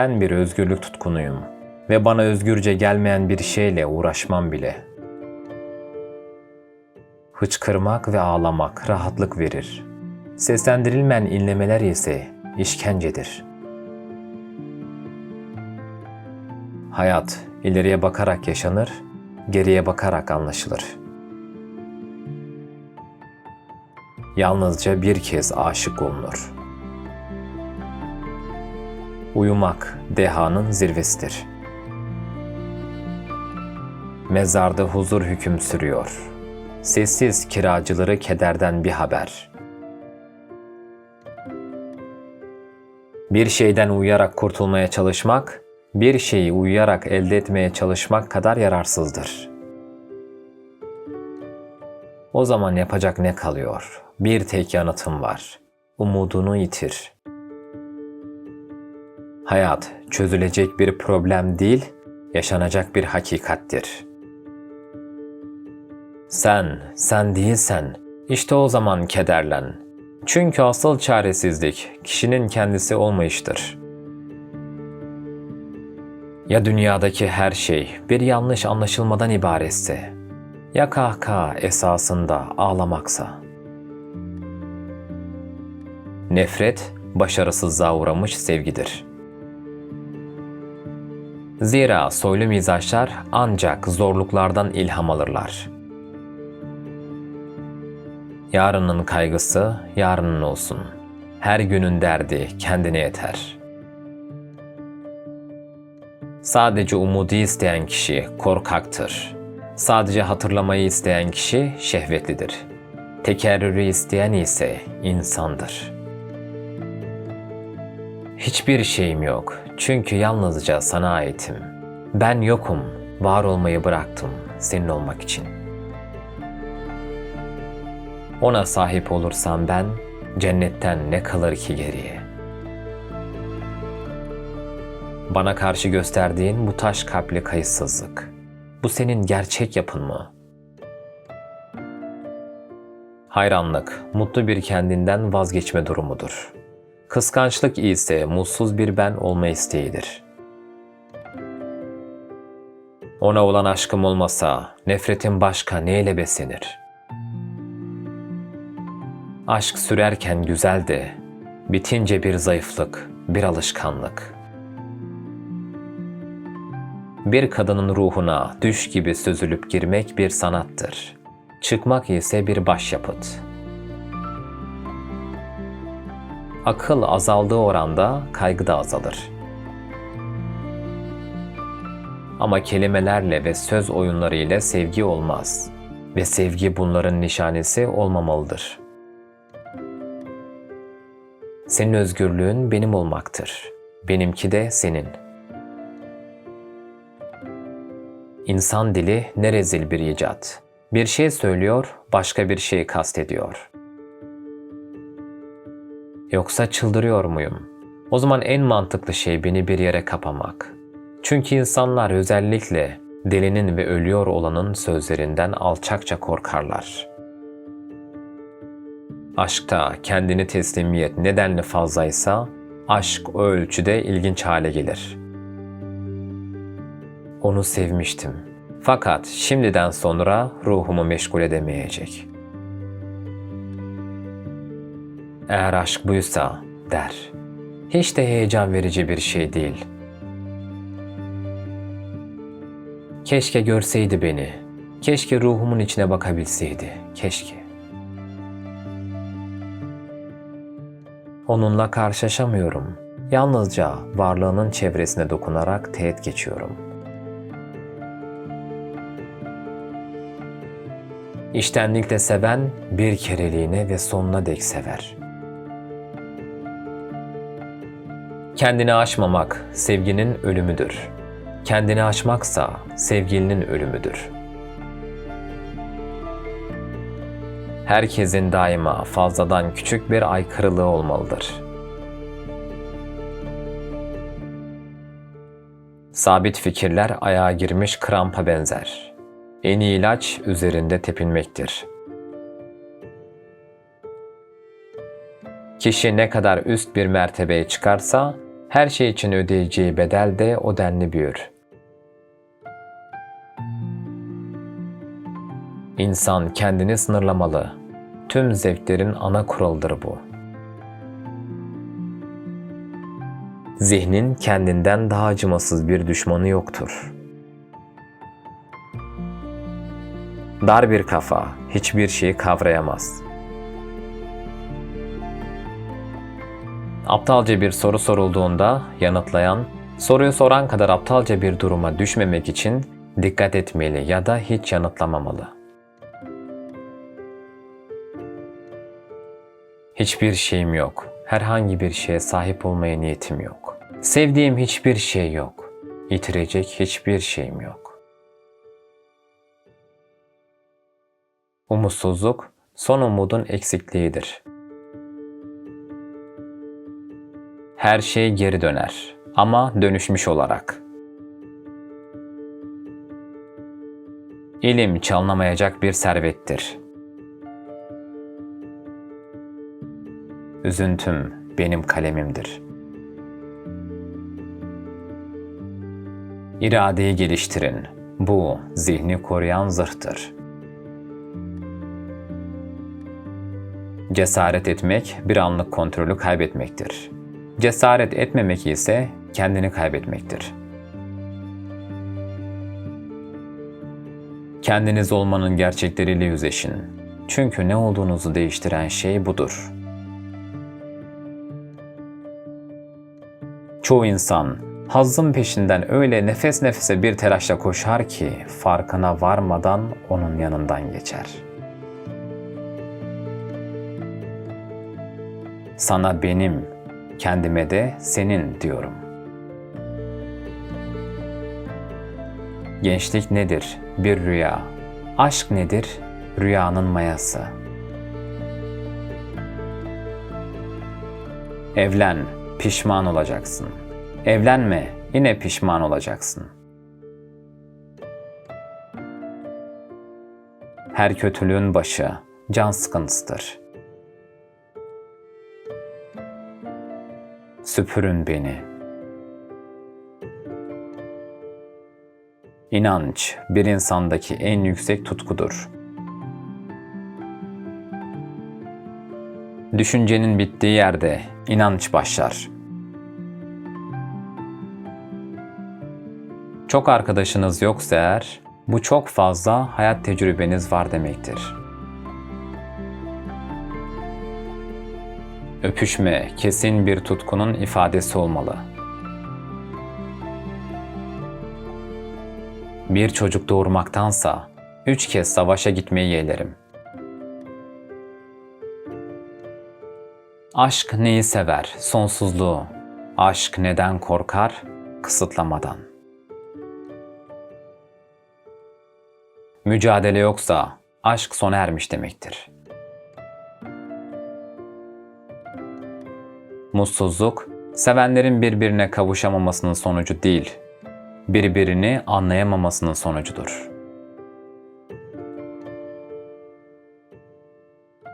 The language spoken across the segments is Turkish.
Ben bir özgürlük tutkunuyum ve bana özgürce gelmeyen bir şeyle uğraşmam bile. Hıçkırmak ve ağlamak rahatlık verir. Seslendirilmeyen inlemeler ise işkencedir. Hayat ileriye bakarak yaşanır, geriye bakarak anlaşılır. Yalnızca bir kez aşık olunur. Uyumak dehanın zirvesidir. Mezarda huzur hüküm sürüyor. Sessiz kiracıları kederden bir haber. Bir şeyden uyuyarak kurtulmaya çalışmak, bir şeyi uyuyarak elde etmeye çalışmak kadar yararsızdır. O zaman yapacak ne kalıyor? Bir tek yanıtım var. Umudunu yitir. Hayat çözülecek bir problem değil, yaşanacak bir hakikattir. Sen, sen değilsen, işte o zaman kederlen. Çünkü asıl çaresizlik kişinin kendisi olmayıştır. Ya dünyadaki her şey bir yanlış anlaşılmadan ibaretse, ya kahkaha esasında ağlamaksa. Nefret, başarısızlığa uğramış sevgidir. Zira soylu mizaçlar ancak zorluklardan ilham alırlar. Yarının kaygısı yarının olsun. Her günün derdi kendine yeter. Sadece umudu isteyen kişi korkaktır. Sadece hatırlamayı isteyen kişi şehvetlidir. Tekerrürü isteyen ise insandır. Hiçbir şeyim yok çünkü yalnızca sana aitim. Ben yokum, var olmayı bıraktım senin olmak için. Ona sahip olursam ben, cennetten ne kalır ki geriye? Bana karşı gösterdiğin bu taş kalpli kayıtsızlık, bu senin gerçek yapın mı? Hayranlık, mutlu bir kendinden vazgeçme durumudur. Kıskançlık ise mutsuz bir ben olma isteğidir. Ona olan aşkım olmasa nefretin başka neyle beslenir? Aşk sürerken güzel de, bitince bir zayıflık, bir alışkanlık. Bir kadının ruhuna düş gibi sözülüp girmek bir sanattır. Çıkmak ise bir başyapıt. Akıl azaldığı oranda kaygı da azalır. Ama kelimelerle ve söz oyunları ile sevgi olmaz ve sevgi bunların nişanesi olmamalıdır. Senin özgürlüğün benim olmaktır. Benimki de senin. İnsan dili ne rezil bir icat. Bir şey söylüyor, başka bir şey kastediyor. Yoksa çıldırıyor muyum? O zaman en mantıklı şey beni bir yere kapamak. Çünkü insanlar özellikle delinin ve ölüyor olanın sözlerinden alçakça korkarlar. Aşkta kendini teslimiyet nedenli fazlaysa, aşk o ölçüde ilginç hale gelir. Onu sevmiştim. Fakat şimdiden sonra ruhumu meşgul edemeyecek. Eğer aşk buysa der. Hiç de heyecan verici bir şey değil. Keşke görseydi beni. Keşke ruhumun içine bakabilseydi. Keşke. Onunla karşılaşamıyorum. Yalnızca varlığının çevresine dokunarak teğet geçiyorum. İştenlikle seven bir kereliğine ve sonuna dek sever. Kendini aşmamak sevginin ölümüdür. Kendini aşmaksa sevgilinin ölümüdür. Herkesin daima fazladan küçük bir aykırılığı olmalıdır. Sabit fikirler ayağa girmiş krampa benzer. En iyi ilaç üzerinde tepinmektir. Kişi ne kadar üst bir mertebeye çıkarsa Her şey için ödeyeceği bedel de o denli büyür. İnsan kendini sınırlamalı. Tüm zevklerin ana kuralıdır bu. Zihnin kendinden daha acımasız bir düşmanı yoktur. Dar bir kafa hiçbir şeyi kavrayamaz. Aptalca bir soru sorulduğunda yanıtlayan, soruyu soran kadar aptalca bir duruma düşmemek için dikkat etmeli ya da hiç yanıtlamamalı. Hiçbir şeyim yok. Herhangi bir şeye sahip olmaya niyetim yok. Sevdiğim hiçbir şey yok. Yitirecek hiçbir şeyim yok. Umutsuzluk son umudun eksikliğidir. Her şey geri döner ama dönüşmüş olarak. İlim çalınamayacak bir servettir. Üzüntüm benim kalemimdir. İradeyi geliştirin. Bu zihni koruyan zırhtır. Cesaret etmek bir anlık kontrolü kaybetmektir. Cesaret etmemek ise kendini kaybetmektir. Kendiniz olmanın gerçekleriyle yüzleşin. Çünkü ne olduğunuzu değiştiren şey budur. Çoğu insan hazzın peşinden öyle nefes nefese bir telaşla koşar ki farkına varmadan onun yanından geçer. Sana benim, kendime de senin diyorum. Gençlik nedir? Bir rüya. Aşk nedir? Rüyanın mayası. Evlen, pişman olacaksın. Evlenme, yine pişman olacaksın. Her kötülüğün başı can sıkıntısıdır. Süpürün beni. İnanç bir insandaki en yüksek tutkudur. Düşüncenin bittiği yerde inanç başlar. Çok arkadaşınız yoksa eğer, bu çok fazla hayat tecrübeniz var demektir. Öpüşme kesin bir tutkunun ifadesi olmalı. Bir çocuk doğurmaktansa üç kez savaşa gitmeyi yeğlerim. Aşk neyi sever? Sonsuzluğu. Aşk neden korkar? Kısıtlamadan. Mücadele yoksa aşk sona ermiş demektir. Mutsuzluk, sevenlerin birbirine kavuşamamasının sonucu değil, birbirini anlayamamasının sonucudur.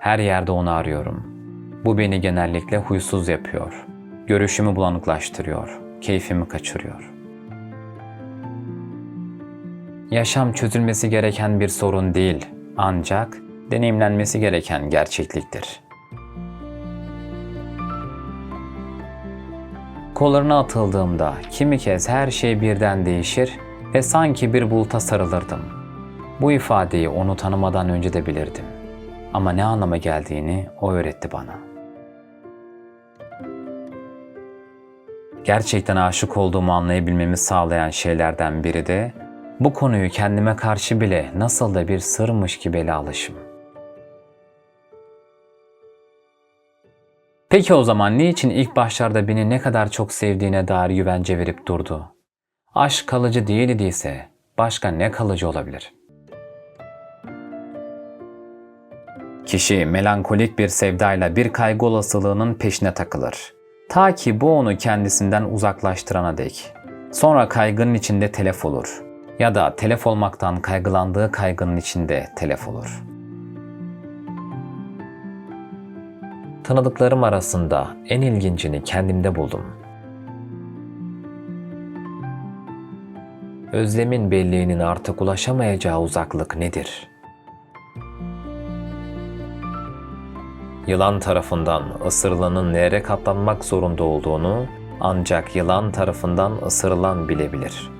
Her yerde onu arıyorum. Bu beni genellikle huysuz yapıyor. Görüşümü bulanıklaştırıyor, keyfimi kaçırıyor. Yaşam çözülmesi gereken bir sorun değil, ancak deneyimlenmesi gereken gerçekliktir. Kollarına atıldığımda kimi kez her şey birden değişir ve sanki bir buluta sarılırdım. Bu ifadeyi onu tanımadan önce de bilirdim. Ama ne anlama geldiğini o öğretti bana. Gerçekten aşık olduğumu anlayabilmemi sağlayan şeylerden biri de bu konuyu kendime karşı bile nasıl da bir sırmış gibi ele alışım. Peki o zaman niçin ilk başlarda beni ne kadar çok sevdiğine dair güvence verip durdu? Aşk kalıcı değil idiyse başka ne kalıcı olabilir? Kişi melankolik bir sevdayla bir kaygı olasılığının peşine takılır. Ta ki bu onu kendisinden uzaklaştırana dek. Sonra kaygının içinde telef olur ya da telef olmaktan kaygılandığı kaygının içinde telef olur. Tanıdıklarım arasında en ilgincini kendimde buldum. Özlemin belleğinin artık ulaşamayacağı uzaklık nedir? Yılan tarafından ısırılanın nereye katlanmak zorunda olduğunu ancak yılan tarafından ısırılan bilebilir.''